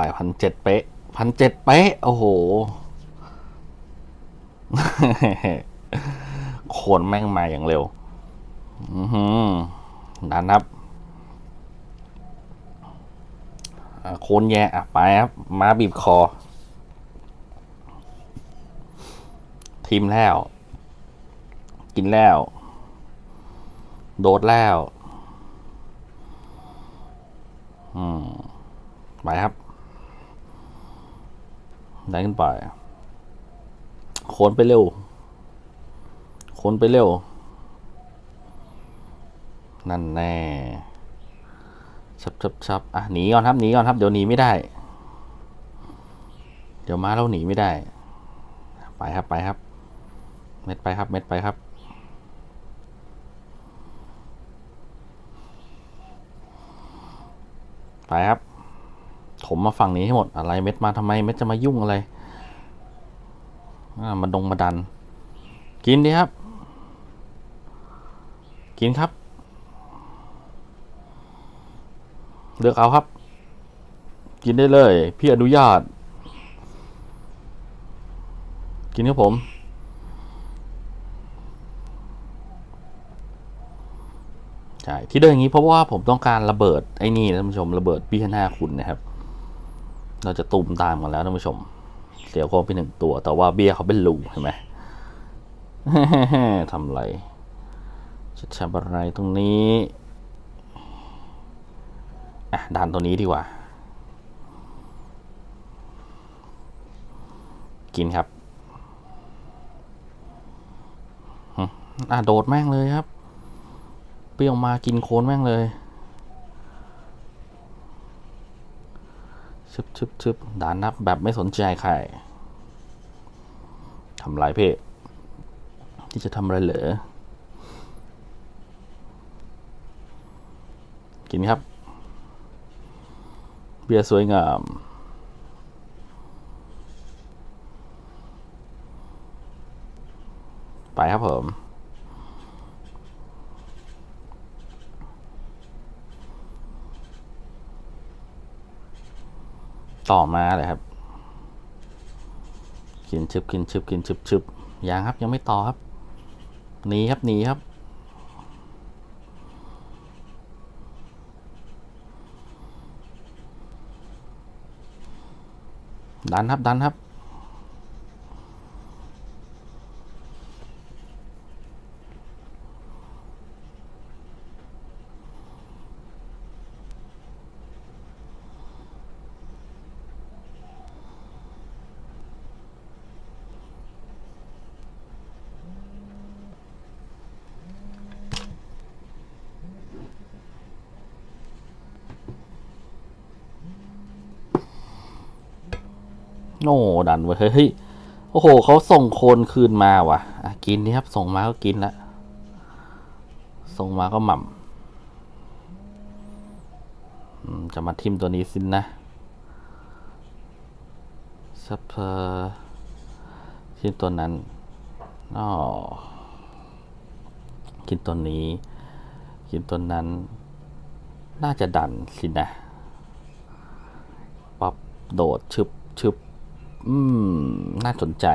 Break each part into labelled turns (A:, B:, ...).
A: ไปพันเจ็ดเป๊ะพันเจ็ดเป๊ะ โอ้โห โคนแม่งมาอย่างเร็ว อือหือดันครับโคนแย่อะไปครับ มาบีบคอ ทีมแล้ว กินแล้ว โดดแล้ว อืม ไปครับ ได้ขึ้นไปโคนไปเร็วโคนไปเร็ว นั่นแน่ชับชับชับอะหนีก่อนครับหนีก่อนครับ เดี๋ยวหนีไม่ได้ เดี๋ยวมาเราหนีไม่ได้ ไปครับไปครับ เม็ดไปครับ เม็ดไปครับไปครับ ถมมาฝั่งนี้ให้หมดอะไรเม็ดมาทำไมเม็ดจะมายุ่งอะไรมาดงมาดัน กินดิครับ กินครับเลือกเอาครับ กินได้เลย พี่อนุญาต กินครับผม ใช่ ที่เดินอย่างนี้เพราะว่าผมต้องการระเบิดไอ้นี่นะท่านผู้ชมระเบิดปีหน้าคุณนะครับ เราจะตุ่มตามกันแล้วท่านผู้ชม เสียโคงไปหนึ่งตัว แต่ว่าเบียร์เขาเป็นลูเห็นไหมทำไรจะทำอะไรตรงนี้อะดันตัวนี้ดีกว่า กินครับอะโดดแม่งเลยครับ เปรี้ยวมากินโคนแม่งเลย ชึบชึบชึบดานนับแบบไม่สนใจใครทำไรเพ่ที่จะทำอะไรเหรอกินครับ เบียร์สวยงาม ไปครับผม ต่อมาเลยครับกินชึบกินชึบกินชึบชึบยังครับยังไม่ต่อครับหนีครับหนีครับดันครับดันครับ โอ้ดันเว้ยเฮ้ยโอ้โหเขาส่งโคนคืนมาว่ะะกินนี่ครับ ส่งมาก็กินละส่งมาก็หม่ำอืมจะมาทิมตัวนี้สินนะซัพเพอร์ทิมตัวนั้นอ๋อกินตัวนี้ กินตัวนั้น น่าจะดันสินะ ปับโดด ชึบชึบ อืม น่าสนใจ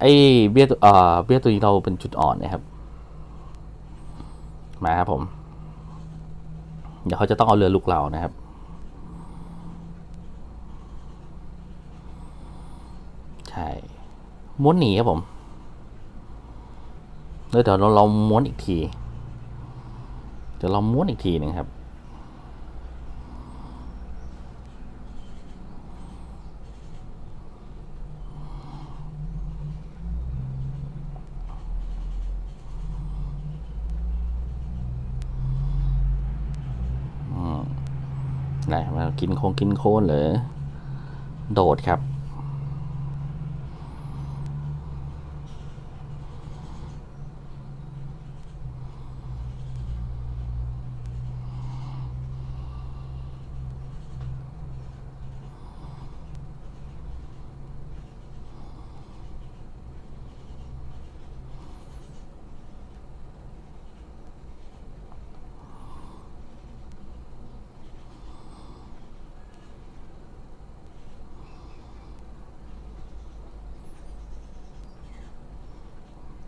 A: ไอ้เบี้ยตัวเอ่อเบี้ยตัวนี้เราเป็นจุดอ่อนนะครับ มาครับผม เดี๋ยวเขาจะต้องเอาเรือลุกเรานะครับ ใช่ ม้วนหนีครับผมแล้วเดี๋ยวเราเราม้วนอีกที เดี๋ยวเราม้วนอีกทีหนึ่งครับ ไหนมากินโคงกินโคนหรือโดดครับ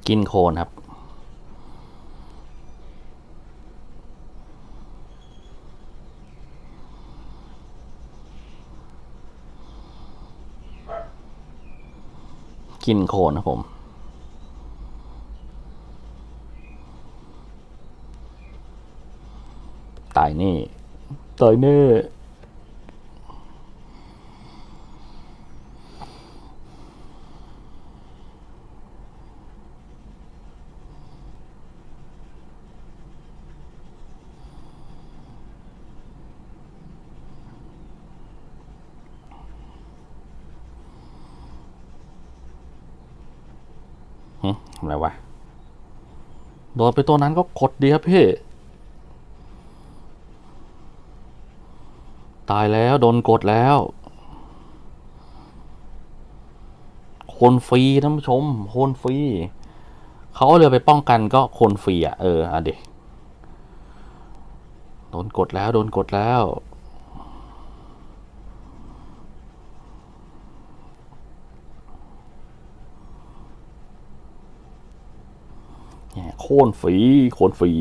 A: กินโคนครับ กินโคนนะผมตายนี่ตายแน่ ทำไรวะ โดนไปตัวนั้นก็กดดีครับพี่ ตายแล้วโดนกดแล้ว คนฟรีท่านผู้ชม คนฟรี เขาเอาเรือไปป้องกันก็คนฟรีอะ เอออะเด็กโดนกดแล้วโดนกดแล้ว เนี่ย โค่นฟรีโค่นฟรี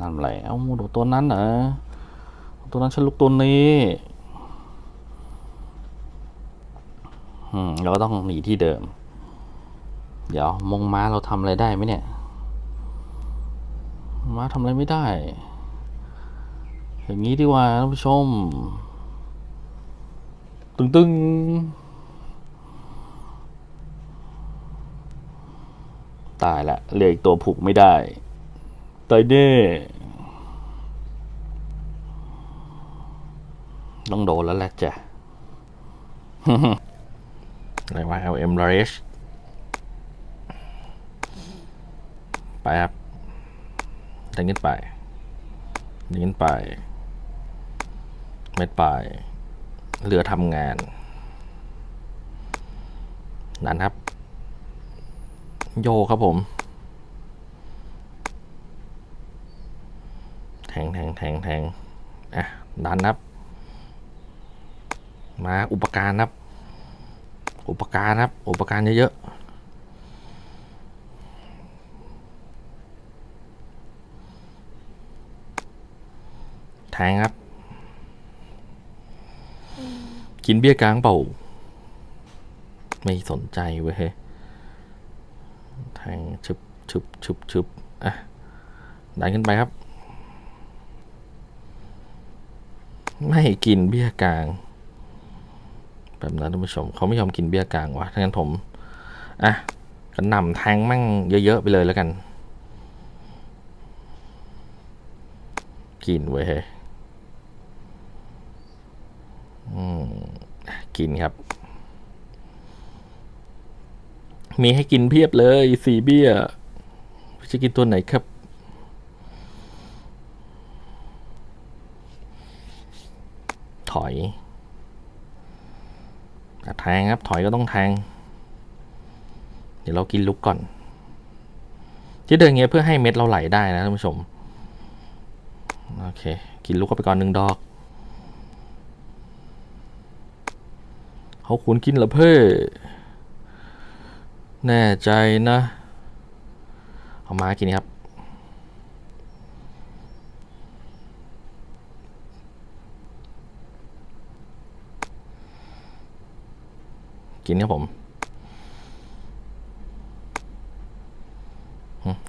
A: นั่นแหละเอาดูตัวนั้นเหรอตัวนั้นฉันลุกตัวนี้อืมเราก็ต้องหนีที่เดิม เดี๋ยวมงม้าเราทำอะไรได้ไหมเนี่ย ม้าทำอะไรไม่ได้ อย่างนี้ดีกว่าท่านผู้ชม ตึงตึงตายละเหลืออีกตัวผูกไม่ได้ตายแน่ต้องโดนแล้วแหละจ้ะอะไรวะ LM r a g e ไปครับดังขึ้นไปดังขึ้นไป เม็ดไปเรือทำงาน นั่นครับ โยครับผม แทงแทงแทงแทงอะดันครับ มาอุปการครับ อุปการครับ อุปการเยอะๆแทงครับ กินเบี้ยกลางเปล่า ไม่สนใจเว้ยแทงชึบชึบชึบชึบอะดันขึ้นไปครับ ไม่กินเบี้ยกลาง แบบนั้นท่านผู้ชมเขาไม่ยอมกินเบี้ยกลางวะถ้างั้นผมอะกระหน่ำแทงมั่งเยอะ ๆ ไปเลยแล้วกัน กินเว้ยเฮ้ยอืม กินครับ มีให้กินเพียบเลยสี่เบี้ย จะกินตัวไหนครับ ถอยอแทงครับ ถอยก็ต้องแทง เดี๋ยวเรากินลุกก่อน ที่เดินเงี้ยเพื่อให้เม็ดเราไหลได้นะท่านผู้ชม โอเค กินลุกเข้าไปก่อนหนึ่งดอก เขาควรกินเหรอเพ่แน่ใจนะ เอามากินครับ กินครับผม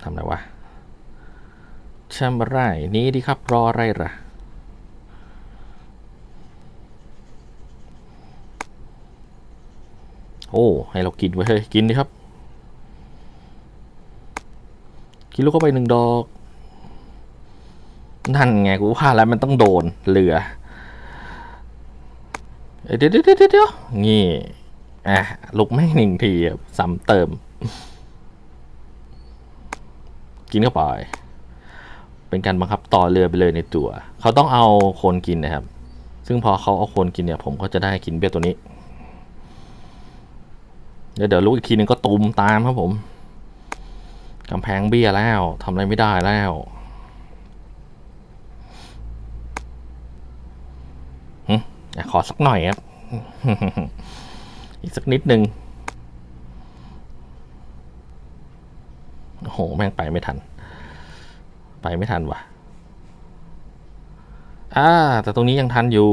A: ทำไรวะทำอะไรนี้ดีครับรออะไรล่ะ โอ้ ให้เรากินไว้เฮ้ยกินดิครับ กินลูกเข้าไปหนึ่งดอก นั่นไงกูว่าแล้วมันต้องโดนเรือเอ้ยเดี๋ยวเดี๋ยวเดี๋ยวเดี๋ยวงี้ อะ ลุกไม่งหนึ่งทีซ้ำเติม กินเข้าไป เป็นการบังคับต่อเรือไปเลยในตัว เขาต้องเอาโคนกินนะครับ ซึ่งพอเขาเอาโคนกินเนี่ย ผมก็จะได้กินเบี้ยตัวนี้ เดี๋ยวเดี๋ยวรู้อีกทีหนึ่งก็ตุมตามครับผมกำแพงเบี้ยแล้วทำอะไรไม่ได้แล้ว
B: ขอสักหน่อยครับ อีกสักนิดนึงโอ้โห แม่งไปไม่ทัน ไปไม่ทันว่ะ อ่า แต่ตรงนี้ยังทันอยู่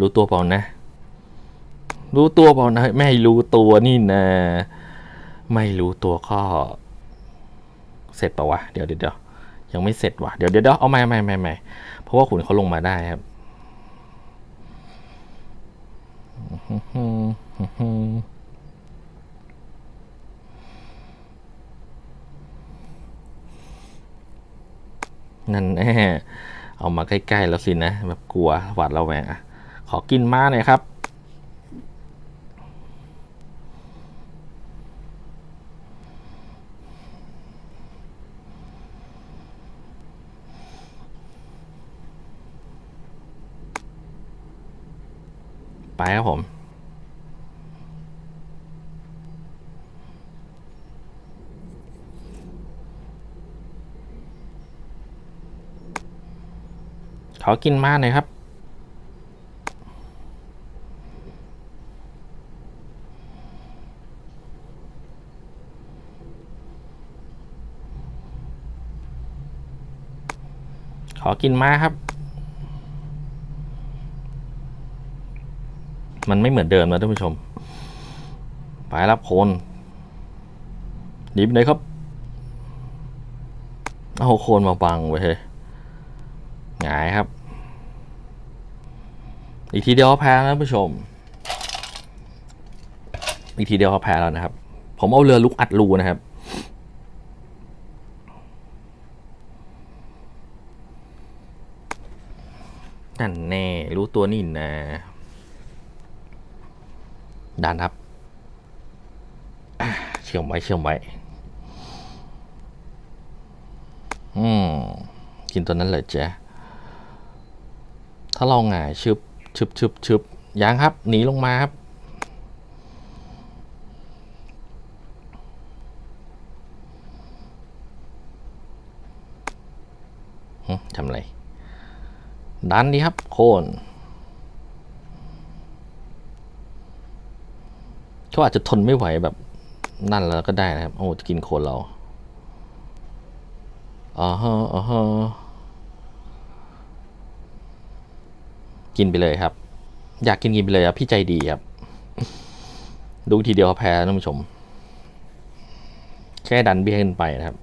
B: รู้ตัวเปล่านะ รู้ตัวเปล่านะ ไม่รู้ตัวนี่นะ ไม่รู้ตัวก็เสร็จปะวะ เดี๋ยวเดี๋ยวยังไม่เสร็จวะเดี๋ยวเดี๋ยวเอาไม่ไม่ไม่ไม่เพราะว่าขุนเขาลงมาได้ครับนั่นแน่เอามาใกล้ ๆ แล้วสินะ แบบกลัวหวาดระแวงอะ ขอกินม้าหน่อยครับ ไปครับผมขอกินม้าหน่อยครับ อกินม้าครับ มันไม่เหมือนเดิมนะท่านผู้ชม ไปรับโคนหนีไปไหนครับ เอาโคนมาบังไว้เฮ้ยหงายครับ อีกทีเดียวแพ้แล้วท่านผู้ชม อีกทีเดียวก็แพ้แล้วนะครับ ผมเอาเรือลุกอัดรูนะครับ นั่นแน่ รู้ตัวนี่นะดันครับเชื่อมไว้เชื่อมไว้ อืม กินตัวนั้นเลยเจ๊ะถ้าเราหงายชึบชึบชึบชึบยังครับ หนีลงมาครับหึทำอะไร ดันดีครับ โคนเขาอาจจะทนไม่ไหวแบบนั่นแล้วก็ได้นะครับ โอ้จะกินโคนเราอ่าฮะอ่าฮะกินไปเลยครับ อยากกินกินไปเลยครับพี่ใจดีครับ ดูทีเดียวก็แพ้ท่านผู้ชม แค่ดันเบี้ยขึ้นไปนะครับ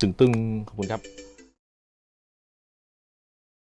B: ตึงๆขอบคุณครับ